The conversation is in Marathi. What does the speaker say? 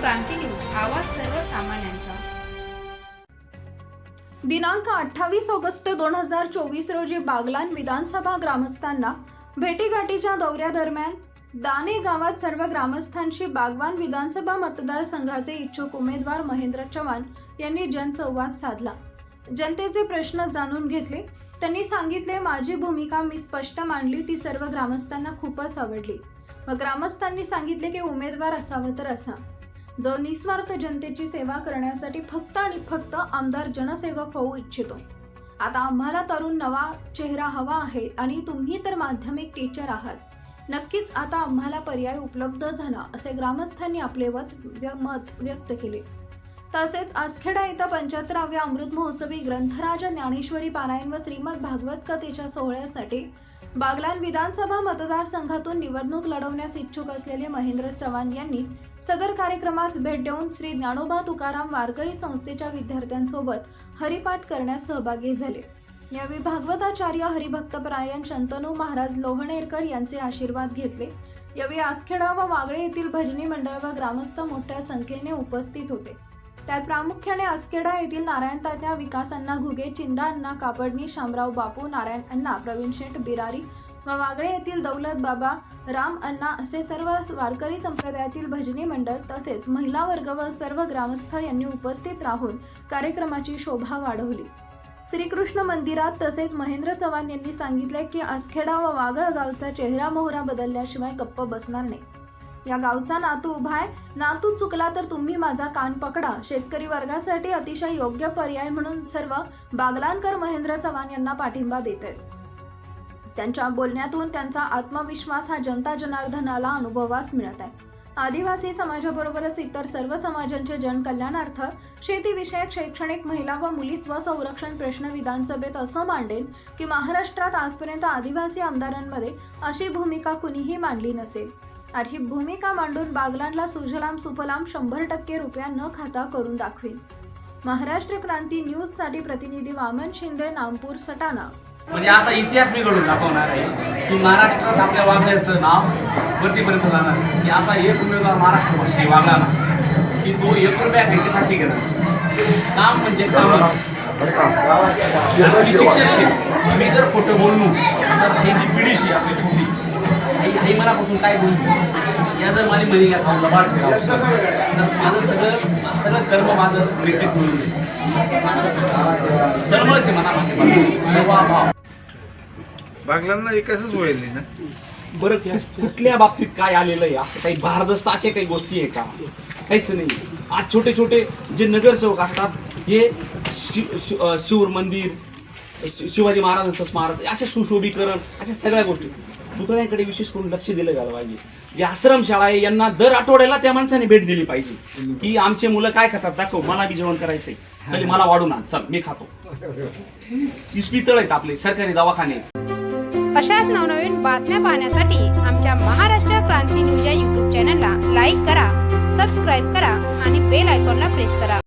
क्रांती न्यूज आवाज सर्वसामान्यांचा. दिनांक अठ्ठावीस ऑगस्ट दोन हजार चोवीस रोजी बागलान विधानसभा ग्रामस्थांना भेटीगाठीच्या दौऱ्यादरम्यान दाने गावात सर्व ग्रामस्थांशी बागवान विधानसभा मतदारसंघाचे इच्छुक उमेदवार महेंद्र चव्हाण यांनी जनसंवाद साधला. जनतेचे प्रश्न जाणून घेतले. त्यांनी सांगितले माझी भूमिका मी स्पष्ट मांडली. ती सर्व ग्रामस्थांना खूपच आवडली. व ग्रामस्थांनी सांगितले की उमेदवार असावा तर असा. जो निस्वार्थ जनतेची सेवा करण्यासाठी फक्त आणि फक्त आमदार जनसेवक होऊ इच्छितो. आता आम्हाला तरुण नवा चेहरा हवा आहे आणि तुम्ही तर माध्यमिक टीचर आहात. नक्कीच आता आम्हाला पर्याय उपलब्ध झाला असे ग्रामस्थांनी आपले वत व्य- मत व्यक्त केले. तसेच आसखेडा इथं पंच्याहत्तराव्या अमृत महोत्सवी ग्रंथराज ज्ञानेश्वरी पारायण व श्रीमद भागवत कथेच्या सोहळ्यासाठी बागलान विधानसभा मतदारसंघातून निवडणूक लढवण्यास इच्छुक असलेले महेंद्र चव्हाण यांनी सदर कार्यक्रमास भेट देऊन श्री ज्ञानोबा तुकाराम वारकरी संस्थेच्या विद्यार्थ्यांसोबत हरिपाठ करण्यास सहभागी झाले. यावेळी भागवताचार्य हरिभक्तपरायण शंतनू महाराज लोहणेरकर यांचे आशीर्वाद घेतले. यावेळी आसखेडा व वागळे येथील भजनी मंडळ व ग्रामस्थ मोठ्या संख्येने उपस्थित होते. त्यात प्रामुख्याने आसखेडा येथील नारायण तात्या विकास अण्णा घुगे चिंदा अण्णा कापडणी शामराव बापू नारायण अण्णा प्रवीण शेठ बिरारी व वागळे येथील दौलत बाबा राम अण्णा असे सर्व वारकरी संप्रदायातील भजनी मंडळ तसेच महिला वर्ग व सर्व ग्रामस्थ यांनी उपस्थित राहून कार्यक्रमाची शोभा वाढवली. श्रीकृष्ण मंदिरात तसेच महेंद्र चव्हाण यांनी सांगितले की आसखेडा व वागळ गावचा चेहरा मोहरा बदलल्याशिवाय गप्प बसणार नाही. या गावचा नातू उभा आहे. नातू चुकला तर तुम्ही माझा कान पकडा. शेतकरी वर्गासाठी अतिशय योग्य पर्याय म्हणून सर्व बागलांकर महेंद्र चव्हाण यांना पाठिंबा देत आहेत त्यांच्या बोलण्यातून त्यांचा आत्मविश्वास हा जनता जनार्दनाला अनुभवास मिळत आहे. आदिवासी समाजाबरोबरच इतर सर्व समाजांचे जनकल्याणार्थ शेतीविषयक शैक्षणिक महिला व मुली स्वसंरक्षण प्रश्न विधानसभेत असं मांडेल की महाराष्ट्रात आजपर्यंत आदिवासी आमदारांमध्ये अशी भूमिका कुणीही मांडली नसेल. आणि ही भूमिका मांडून बागलांना सुजलाम सुफलाम शंभर टक्के रुपया न खाता करून दाखवेल महाराष्ट्र क्रांती न्यूजसाठी प्रतिनिधी वामन शिंदे नामपूर सटाणा. म्हणजे असा इतिहास मी घडून दाखवणार आहे. की महाराष्ट्रात आपल्या वागण्याचं नाव वरतीपर्यंत जाणार. की असा एक उमेदवार महाराष्ट्र भाषे वागला ना की तो एक रुपया भेटी फाशी घेणार काम म्हणजे कामच. शिक्षक मी जर खोटं बोललो तर ही जी पिढीशी आपली छोटी आई मनापासून काय बोलली या जर माझी मनी घ्या तर माझं सगळं सगळं कर्म माझं व्यक्तित्व म्हणून धर्मच आहे मनामध्ये. सेवाभाव बागलांना विकासच होईल ना? बरं कुठल्या बाबतीत काय आलेलं आहे? असं काही भारदस्त अशा काही गोष्टी आहे का? काहीच नाही आज छोटे छोटे जे नगरसेवक असतात हे शि- शि- अं, शिवर मंदिर शिवाजी महाराजांचं स्मारक अशा सुशोभीकरण अशा सगळ्या गोष्टी. पुतळ्याकडे विशेष करून लक्ष दिलं गेलं पाहिजे. जे आश्रमशाळा आहे यांना दर आठवड्याला त्या माणसाने भेट दिली पाहिजे. की आमचे मुलं काय खातात दाखव मला बी जेवण करायचंय. तरी मला वाढून आण चल मी खातो. इस्पितळ आहेत आपले सरकारी दवाखाने. आहेत. अशाच नवनवीन बातम्या पाहण्यासाठी आमच्या महाराष्ट्र क्रांती न्यूज या युट्यूब चॅनलला लाईक करा सबस्क्राईब करा आणि बेल आयकॉनला प्रेस करा.